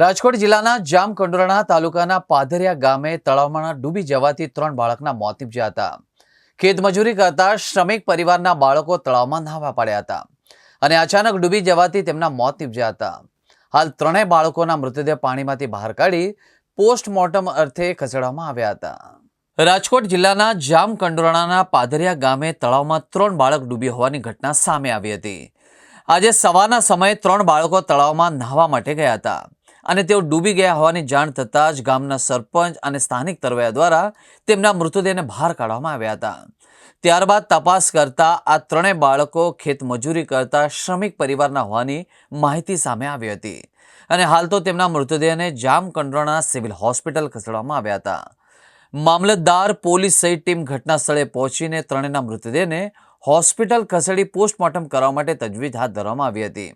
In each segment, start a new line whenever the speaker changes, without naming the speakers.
રાજકોટ જિલ્લાના જામકંડોરણા તાલુકાના પાધરિયા ગામે તળાવમાં ડૂબી જવાથી ત્રણ બાળકના મોત નીપજ્યા હતા. ખેતમજૂરી કરતા શ્રમિક પરિવારના બાળકો તળાવમાં નાહવા પડ્યા હતા અને અચાનક ડૂબી જવાથી તેમના મોત નીપજ્યા હતા. હાલ ત્રણેય બાળકોના મૃતદેહ પાણીમાંથી બહાર કાઢી પોસ્ટમોર્ટમ અર્થે ખસેડવામાં આવ્યા હતા. રાજકોટ જિલ્લાના જામકંડોરણાના પાધરિયા ગામે તળાવમાં ત્રણ બાળક ડૂબી હોવાની ઘટના સામે આવી હતી. આજે સવારના સમયે ત્રણ બાળકો તળાવમાં નાહવા માટે ગયા હતા. અને તેઓ ડૂબી ગયા હોવાની જાણ થતાં જ ગામના સરપંચ અને સ્થાનિક તરવૈયા દ્વારા તેમના મૃતદેહને બહાર કાઢવામાં આવ્યા હતા. ત્યારબાદ તપાસ કરતા આ ત્રણેય બાળકો ખેતમજૂરી કરતા શ્રમિક પરિવારના હોવાની માહિતી સામે આવી હતી. અને હાલ તો તેમના મૃતદેહને જામકંડોરણા સિવિલ હોસ્પિટલ ખસેડવામાં આવ્યા હતા. મામલતદાર પોલીસ સહિત ટીમ ઘટના સ્થળે પહોંચીને ત્રણેયના મૃતદેહને હોસ્પિટલ ખસેડી પોસ્ટમોર્ટમ કરવા માટે તજવીજ હાથ ધરવામાં આવી હતી.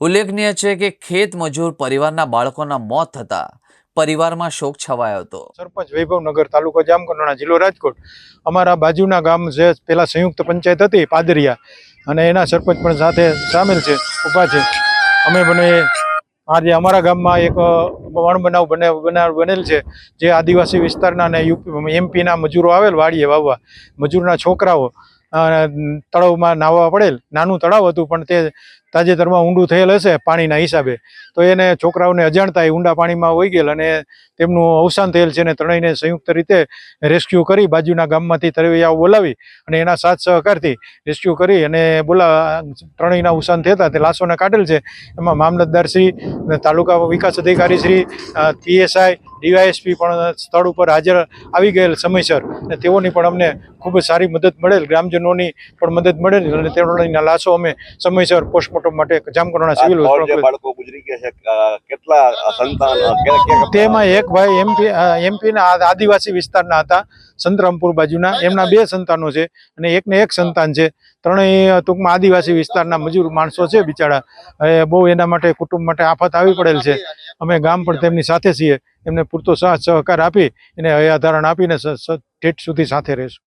ઉલ્લેખનીય છે કે ખેત મજૂર પરિવારના બાળકોના મોત થતા પરિવારમાં શોક છવાયો હતો.
સરપંચ વૈભવનગર તાલુકો જામકંડોરણા જિલ્લો રાજકોટ. અમારા બાજુના ગામ જે પેલા સંયુક્ત પંચાયત હતી, પાદરિયા, અને એના સરપંચ પણ સાથે સામેલ છે, ઊભા છે. અમે બને આજે અમારા ગામમાં એક વણ બનાવ બને, બનાવ બનેલ છે, જે આદિવાસી વિસ્તારના અને યુપી, એમપીના મજૂરો આવેલ, વાડીએ વાવવા, મજૂરના છોકરાઓ તળાવમાં નાહવા પડેલ. નાનું તળાવ હતું, પણ તે તાજેતરમાં ઊંડું થયેલ હશે પાણીના હિસાબે. તો એને છોકરાઓને અજાણતા એ ઊંડા પાણીમાં વહી ગયેલ અને તેમનું અવસાન થયેલ છે અને ત્રણેયને સંયુક્ત રીતે રેસ્ક્યુ કરી બાજુના ગામમાંથી તરવૈયાઓ બોલાવી અને એના સાથ સહકારથી રેસ્ક્યુ કરી અને બોલા ત્રણેયના અવસાન થતા તે લાશોને કાઢેલ છે. એમાં મામલતદાર શ્રી અને તાલુકા વિકાસ અધિકારી શ્રી પીએસઆઈ ડીવાયએસપી પણ સ્થળ ઉપર હાજર આવી ગયેલ સમયસર અને તેઓની પણ અમને ખૂબ જ સારી મદદ મળેલ ગ્રામજનોની પણ મદદ મળેલ અને તેઓના લાશો અમે સમયસર પોસ્ટમોર્ટમ માટે જામકંડોરણા
આ
સિવિલ
કેટલા
તેમાં એક ભાઈ એમપી એમપીના આદિવાસી વિસ્તારના હતા સંતરામપુર બાજુના. એમના બે સંતાનો છે અને એકને એક સંતાન છે. ત્રણેય ટૂંકમાં આદિવાસી વિસ્તારના મજૂર માણસો છે બિચારા. બહુ એના માટે કુટુંબ માટે આફત આવી પડેલ છે. અમે ગામ પણ તેમની સાથે છીએ. એમને પૂરતો સાથ સહકાર આપી એને હયાધારણ આપીને ઠેઠ સુધી સાથે રહેશું.